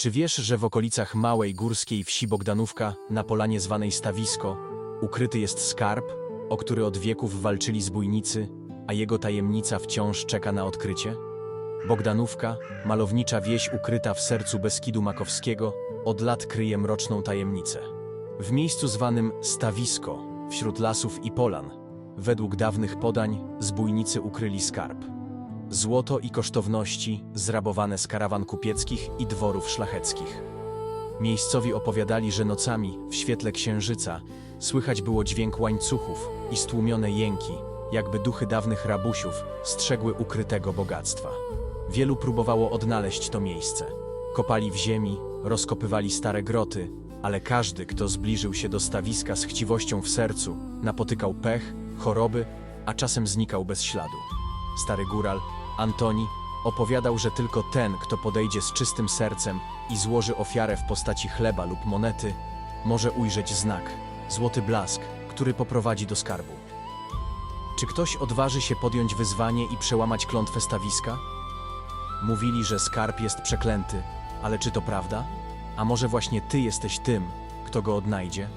Czy wiesz, że w okolicach małej górskiej wsi Bogdanówka, na polanie zwanej Stawisko, ukryty jest skarb, o który od wieków walczyli zbójnicy, a jego tajemnica wciąż czeka na odkrycie? Bogdanówka, malownicza wieś ukryta w sercu Beskidu Makowskiego, od lat kryje mroczną tajemnicę. W miejscu zwanym Stawisko, wśród lasów i polan, według dawnych podań, zbójnicy ukryli skarb. Złoto i kosztowności zrabowane z karawan kupieckich i dworów szlacheckich. Miejscowi opowiadali, że nocami, w świetle księżyca, słychać było dźwięk łańcuchów i stłumione jęki, jakby duchy dawnych rabusiów strzegły ukrytego bogactwa. Wielu próbowało odnaleźć to miejsce. Kopali w ziemi, rozkopywali stare groty, ale każdy, kto zbliżył się do stawiska z chciwością w sercu, napotykał pech, choroby, a czasem znikał bez śladu. Stary góral, Antoni, opowiadał, że tylko ten, kto podejdzie z czystym sercem i złoży ofiarę w postaci chleba lub monety, może ujrzeć znak, złoty blask, który poprowadzi do skarbu. Czy ktoś odważy się podjąć wyzwanie i przełamać klątwę stawiska? Mówili, że skarb jest przeklęty, ale czy to prawda? A może właśnie ty jesteś tym, kto go odnajdzie?